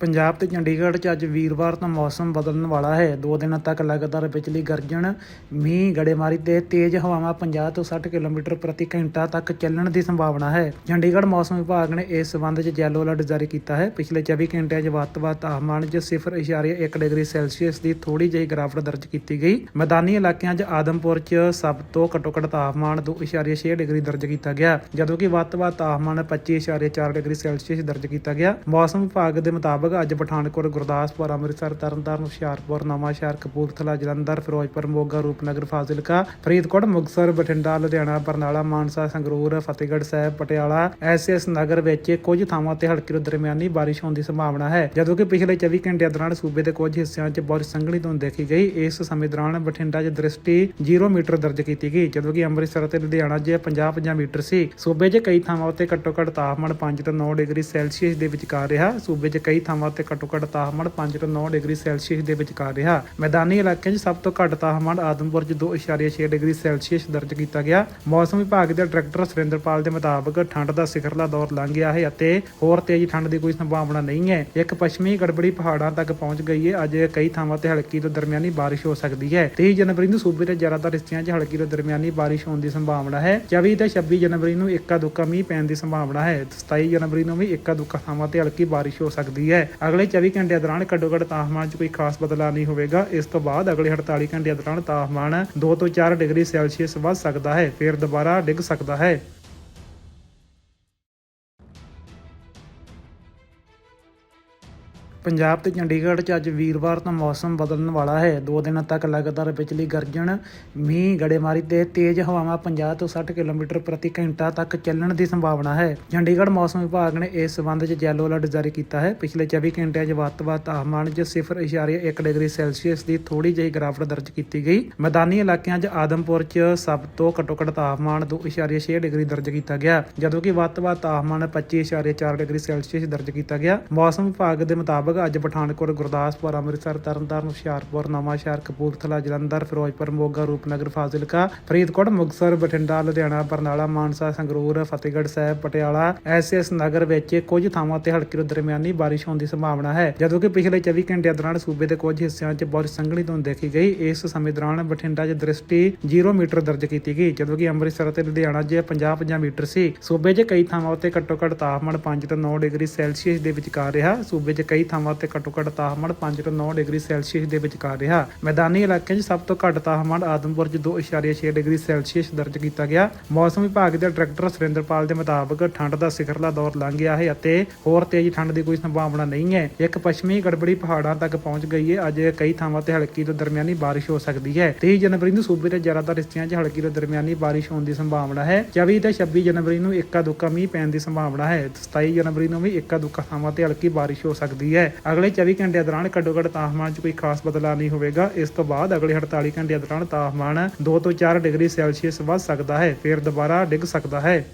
ਪੰਜਾਬ ਤੇ ਚੰਡੀਗੜ੍ਹ 'ਚ ਅੱਜ ਵੀਰਵਾਰ ਤੋਂ ਮੌਸਮ ਬਦਲਣ ਵਾਲਾ ਹੈ। ਦੋ ਦਿਨਾਂ ਤੱਕ ਲਗਾਤਾਰ ਬਿਜਲੀ ਗਰਜਣ ਮੀਂਹ, ਗੜੇਮਾਰੀ ਤੇ ਤੇਜ਼ ਹਵਾਵਾਂ 50 ਤੋਂ 60 ਕਿਲੋਮੀਟਰ ਪ੍ਰਤੀ ਘੰਟਾ ਤੱਕ ਚੱਲਣ ਦੀ ਸੰਭਾਵਨਾ ਹੈ। ਚੰਡੀਗੜ੍ਹ ਮੌਸਮ ਵਿਭਾਗ ਨੇ ਇਸ ਸੰਬੰਧ 'ਚ ਯੈਲੋ ਅਲਰਟ ਜਾਰੀ ਕੀਤਾ ਹੈ। ਪਿਛਲੇ 24 ਘੰਟਿਆਂ 'ਚ ਵੱਧ ਵੱਧ ਤਾਪਮਾਨ 'ਚ 0.1 ਡਿਗਰੀ ਸੈਲਸੀਅਸ ਦੀ ਥੋੜੀ ਜਿਹੀ ਗਿਰਾਵਟ ਦਰਜ ਕੀਤੀ ਗਈ। ਮੈਦਾਨੀ ਇਲਾਕਿਆਂ 'ਚ ਆਦਮਪੁਰ 'ਚ ਸਭ ਤੋਂ ਘੱਟੋ ਘੱਟ ਤਾਪਮਾਨ 2.6 ਡਿਗਰੀ ਦਰਜ ਕੀਤਾ ਗਿਆ, ਜਦੋਂ ਕਿ ਵੱਧ ਤੋਂ ਵੱਧ ਤਾਪਮਾਨ 25.4 ਡਿਗਰੀ ਸੈਲਸੀਅਸ ਦਰਜ ਕੀਤਾ ਗਿਆ। ਮੌਸਮ ਵਿਭਾਗ ਦੇ ਮੁਤਾਬਕ ਅੱਜ ਪਠਾਨਕੋਟ, ਗੁਰਦਾਸਪੁਰ, ਅੰਮ੍ਰਿਤਸਰ, ਤਰਨਤਾਰਨ, ਹੁਸ਼ਿਆਰਪੁਰ, ਨਵਾਂਸ਼ਹਿਰ, ਕਪੂਰਥਲਾ, ਜਲੰਧਰ, ਫਿਰੋਜ਼ਪੁਰ, ਮੋਗਾ, ਰੂਪਨਗਰ, ਫਾਜ਼ਿਲਕਾ, ਫਰੀਦਕੋਟ, ਮੁਕਤਸਰ, ਬਠਿੰਡਾ, ਲੁਧਿਆਣਾ, ਬਰਨਾਲਾ, ਮਾਨਸਾ, ਸੰਗਰੂਰ, ਫਤਿਹਗੜ੍ਹ ਸਾਹਿਬ, ਪਟਿਆਲਾ, ਐਸਐਸ ਨਗਰ ਵਿੱਚ ਕੁਝ ਥਾਵਾਂ ਤੇ ਹਲਕੀ ਤੋਂ ਦਰਮਿਆਨੀ ਬਾਰਿਸ਼ ਹੋਣ ਦੀ ਸੰਭਾਵਨਾ ਹੈ। ਜਦੋਂ ਕਿ ਪਿਛਲੇ 24 ਘੰਟਿਆਂ ਦੌਰਾਨ ਸੂਬੇ ਦੇ ਕੁਝ ਹਿੱਸਿਆਂ 'ਚ ਬਾਰਿਸ਼ ਸੰਘਣੀ ਧੁੰਦ ਦੇਖੀ ਗਈ, ਇਸ ਸਮੇਂ ਦੌਰਾਨ ਬਠਿੰਡਾ 'ਚ ਦ੍ਰਿਸ਼ਟੀ 0 ਮੀਟਰ ਦਰਜ ਕੀਤੀ ਗਈ ਜਦੋਂ ਕਿ ਅੰਮ੍ਰਿਤਸਰ ਅਤੇ ਲੁਧਿਆਣਾ 'ਚ 50-50 ਮੀਟਰ ਸੀ। ਸੂਬੇ 'ਚ ਕਈ ਥਾਵਾਂ ਉੱਤੇ ਘੱਟੋ ਘੱਟ ਤਾਪਮਾਨ 5 ਤੋਂ 9 ਡਿਗਰੀ ਸੈਲਸੀਅਸ ਦੇ ਵਿਚਕਾਰ ਰਿਹਾ। ਸੂਬੇ 'ਚ ਕਈ ਥਾਵਾਂ ਤੇ ਘੱਟੋ ਘੱਟ ਤਾਪਮਾਨ 5 ਤੋਂ 9 ਡਿਗਰੀ ਸੈਲਸੀਅਸ ਦੇ ਵਿਚਕਾਰ ਰਿਹਾ। ਮੈਦਾਨੀ ਇਲਾਕਿਆਂ 'ਚ ਸਭ ਤੋਂ ਘੱਟ ਤਾਪਮਾਨ ਆਦਮਪੁਰ 'ਚ 2.6 ਡਿਗਰੀ ਸੈਲਸੀਅਸ ਦਰਜ ਕੀਤਾ ਗਿਆ। ਮੌਸਮ ਵਿਭਾਗ ਦੇ ਡਾਇਰੈਕਟਰ ਸੁਰਿੰਦਰਪਾਲ ਦੇ ਮੁਤਾਬਕ ਠੰਡ ਦਾ ਸਿਖਰਲਾ ਦੌਰ ਲੰਘ ਗਿਆ ਹੈ ਅਤੇ ਹੋਰ ਤੇਜ਼ ਠੰਡ ਦੀ ਕੋਈ ਸੰਭਾਵਨਾ ਨਹੀਂ ਹੈ। ਇੱਕ ਪੱਛਮੀ ਗੜਬੜੀ ਪਹਾੜਾਂ ਤੱਕ ਪਹੁੰਚ ਗਈ ਹੈ। ਅੱਜ ਕਈ ਥਾਵਾਂ ਤੇ ਹਲਕੀ ਤੋਂ ਦਰਮਿਆਨੀ ਬਾਰਿਸ਼ ਹੋ ਸਕਦੀ ਹੈ। 23 ਜਨਵਰੀ ਨੂੰ ਸੂਬੇ ਦੇ ਜ਼ਿਆਦਾਤਰ ਹਿੱਸਿਆਂ 'ਚ ਹਲਕੀ ਤੋਂ ਦਰਮਿਆਨੀ ਬਾਰਿਸ਼ ਹੋਣ ਦੀ ਸੰਭਾਵਨਾ ਹੈ। 24 ਤੇ 26 ਜਨਵਰੀ ਨੂੰ ਇੱਕਾ ਦੁੱਕਾ ਮੀਂਹ ਪੈਣ ਦੀ ਸੰਭਾਵਨਾ ਹੈ। 27 ਜਨਵਰੀ ਨੂੰ ਵੀ ਇੱਕਾ ਦੁੱਕਾ ਥਾਵਾਂ ਤੇ ਹਲਕੀ ਬਾਰਿਸ਼ ਹੋ ਸਕਦੀ ਹੈ। ਅਗਲੇ 24 ਘੰਟਿਆਂ ਦੌਰਾਨ ਘੱਟੋ ਘੱਟ ਤਾਪਮਾਨ 'ਚ ਕੋਈ ਖਾਸ ਬਦਲਾਅ ਨਹੀਂ ਹੋਵੇਗਾ। ਇਸ ਤੋਂ ਬਾਅਦ ਅਗਲੇ 48 ਘੰਟਿਆਂ ਦੌਰਾਨ ਤਾਪਮਾਨ 2 ਤੋਂ 4 ਡਿਗਰੀ ਸੈਲਸੀਅਸ ਵੱਧ ਸਕਦਾ ਹੈ, ਫਿਰ ਦੁਬਾਰਾ ਡਿੱਗ ਸਕਦਾ ਹੈ। ਪੰਜਾਬ ਤੇ ਚੰਡੀਗੜ੍ਹ 'ਚ ਅੱਜ ਵੀਰਵਾਰ ਤੋਂ ਮੌਸਮ ਬਦਲਣ ਵਾਲਾ ਹੈ। ਦੋ ਦਿਨਾਂ ਤੱਕ ਲਗਾਤਾਰ ਬਿਜਲੀ ਗਰਜਣ, ਮੀਂਹ, ਗੜੇਮਾਰੀ ਤੇ ਤੇਜ਼ ਹਵਾਵਾਂ 50 ਤੋਂ 60 ਕਿਲੋਮੀਟਰ ਪ੍ਰਤੀ ਘੰਟਾ ਤੱਕ ਚੱਲਣ ਦੀ ਸੰਭਾਵਨਾ ਹੈ। ਚੰਡੀਗੜ੍ਹ ਮੌਸਮ ਵਿਭਾਗ ਨੇ ਇਸ ਸੰਬੰਧ 'ਚ ਯੈਲੋ ਅਲਰਟ ਜਾਰੀ ਕੀਤਾ ਹੈ। ਪਿਛਲੇ 24 ਘੰਟਿਆਂ 'ਚ ਵੱਧ ਵੱਧ ਤਾਪਮਾਨ 'ਚ 0.1 ਡਿਗਰੀ ਸੈਲਸੀਅਸ ਦੀ ਥੋੜੀ ਜਿਹੀ ਗਿਰਾਵਟ ਦਰਜ ਕੀਤੀ ਗਈ। ਮੈਦਾਨੀ ਇਲਾਕਿਆਂ 'ਚ ਆਦਮਪੁਰ 'ਚ ਸਭ ਤੋਂ ਘੱਟੋ ਘੱਟ ਤਾਪਮਾਨ 2.6 ਡਿਗਰੀ ਦਰਜ ਕੀਤਾ ਗਿਆ, ਜਦੋਂ ਕਿ ਵੱਧ ਤੋਂ ਵੱਧ ਤਾਪਮਾਨ 25.4 ਡਿਗਰੀ ਸੈਲਸੀਅਸ ਦਰਜ ਕੀਤਾ ਗਿਆ। ਮੌਸਮ ਵਿਭਾਗ ਦੇ ਮੁਤਾਬਕ ਅੱਜ ਪਠਾਨਕੋਟ, ਗੁਰਦਾਸਪੁਰ, ਅੰਮ੍ਰਿਤਸਰ, ਤਰਨਤਾਰਨ, ਹੁਸ਼ਿਆਰਪੁਰ ਨਵਾਂਸ਼ਹਿਰ ਕਪੂਰਥਲਾ, ਜਲੰਧਰ, ਫਿਰੋਜ਼ਪੁਰ, ਮੋਗਾ, ਰੂਪਨਗਰ, ਫਾਜ਼ਿਲਕਾ, ਫਰੀਦਕੋਟ, ਮੁਕਤਸਰ, ਬਠਿੰਡਾ, ਲੁਧਿਆਣਾ, ਬਰਨਾਲਾ, ਮਾਨਸਾ, ਸੰਗਰੂਰ, ਫਤਿਹਗੜ੍ਹ ਸਾਹਿਬ, ਪਟਿਆਲਾ, ਐਸਐਸ ਨਗਰ ਵਿੱਚ ਕੁਝ ਥਾਵਾਂ ਤੇ ਹਲਕੀ ਤੋਂ ਦਰਮਿਆਨੀ ਬਾਰਿਸ਼ ਹੋਣ ਦੀ ਸੰਭਾਵਨਾ ਹੈ। ਜਦੋਂ ਕਿ ਪਿਛਲੇ 24 ਘੰਟਿਆਂ ਦੌਰਾਨ ਸੂਬੇ ਦੇ ਕੁਝ ਹਿੱਸਿਆਂ 'ਚ ਬਾਰਿਸ਼ ਸੰਘਣੀ ਧੁੰਦ ਦੇਖੀ ਗਈ, ਇਸ ਸਮੇਂ ਦੌਰਾਨ ਬਠਿੰਡਾ 'ਚ ਦ੍ਰਿਸ਼ਟੀ 0 ਮੀਟਰ ਦਰਜ ਕੀਤੀ ਗਈ ਜਦੋਂ ਕਿ ਅੰਮ੍ਰਿਤਸਰ ਅਤੇ ਲੁਧਿਆਣਾ 'ਚ 50-50 ਮੀਟਰ ਸੀ। ਸੂਬੇ 'ਚ ਕਈ ਥਾਵਾਂ ਉੱਤੇ ਘੱਟੋ ਘੱਟ ਤਾਪਮਾਨ 5 ਤੋਂ 9 ਡਿਗਰੀ ਸੈਲਸੀਅਸ ਦੇ ਵਿਚਕਾਰ ਰਿਹਾ। ਸੂਬੇ 'ਚ ਕਈ ਥਾਵਾਂ ਉੱਤੇ ਘੱਟੋ ਘੱਟ ਤਾਪਮਾਨ 5 ਤੋਂ 9 ਡਿਗਰੀ ਸੈਲਸੀਅਸ ਦੇ ਵਿਚਕਾਰ ਰਿਹਾ। ਮੈਦਾਨੀ ਇਲਾਕਿਆਂ 'ਚ ਸਭ ਤੋਂ ਘੱਟ ਤਾਪਮਾਨ ਆਦਮਪੁਰ 'ਚ 2.6 ਡਿਗਰੀ ਸੈਲਸੀਅਸ ਦਰਜ ਕੀਤਾ ਗਿਆ। ਮੌਸਮ ਵਿਭਾਗ ਦੇ ਡਾਇਰੈਕਟਰ ਸੁਰਿੰਦਰਪਾਲ ਦੇ ਮੁਤਾਬਕ ਠੰਡ ਦਾ ਸਿਖਰਲਾ ਦੌਰ ਲੰਘ ਗਿਆ ਹੈ ਅਤੇ ਹੋਰ ਤੇਜ਼ ਠੰਡ ਦੀ ਕੋਈ ਸੰਭਾਵਨਾ ਨਹੀਂ ਹੈ। ਇੱਕ ਪੱਛਮੀ ਗੜਬੜੀ ਪਹਾੜਾਂ ਤੱਕ ਪਹੁੰਚ ਗਈ ਹੈ। ਅੱਜ ਕਈ ਥਾਵਾਂ ਤੇ ਹਲਕੀ ਤੋਂ ਦਰਮਿਆਨੀ ਬਾਰਿਸ਼ ਹੋ ਸਕਦੀ ਹੈ। 23 ਜਨਵਰੀ ਨੂੰ ਸੂਬੇ ਦੇ ਜ਼ਿਆਦਾਤਰ ਹਿੱਸਿਆਂ 'ਚ ਹਲਕੀ ਤੋਂ ਦਰਮਿਆਨੀ ਬਾਰਿਸ਼ ਹੋਣ ਦੀ ਸੰਭਾਵਨਾ ਹੈ। 24 ਤੇ 26 ਜਨਵਰੀ ਨੂੰ ਇੱਕਾ ਦੁੱਕਾ ਮੀਂਹ ਪੈਣ ਦੀ ਸੰਭਾਵਨਾ ਹੈ। 27 ਜਨਵਰੀ ਨੂੰ ਵੀ ਇੱਕਾ ਦੁੱਕਾ ਥਾਵਾਂ ਤੇ ਹਲਕੀ ਬਾਰਿਸ਼ ਹੋ ਸਕਦੀ ਹੈ। ਅਗਲੇ 24 ਘੰਟਿਆਂ ਦੌਰਾਨ ਘੱਟੋ ਘੱਟ ਤਾਪਮਾਨ 'ਚ ਕੋਈ ਖਾਸ ਬਦਲਾਅ ਨਹੀਂ ਹੋਵੇਗਾ। ਇਸ ਤੋਂ ਬਾਅਦ ਅਗਲੇ 48 ਘੰਟਿਆਂ ਦੌਰਾਨ ਤਾਪਮਾਨ 2 ਤੋਂ 4 ਡਿਗਰੀ ਸੈਲਸੀਅਸ ਵੱਧ ਸਕਦਾ ਹੈ। ਫਿਰ ਦੁਬਾਰਾ ਡਿੱਗ ਸਕਦਾ ਹੈ।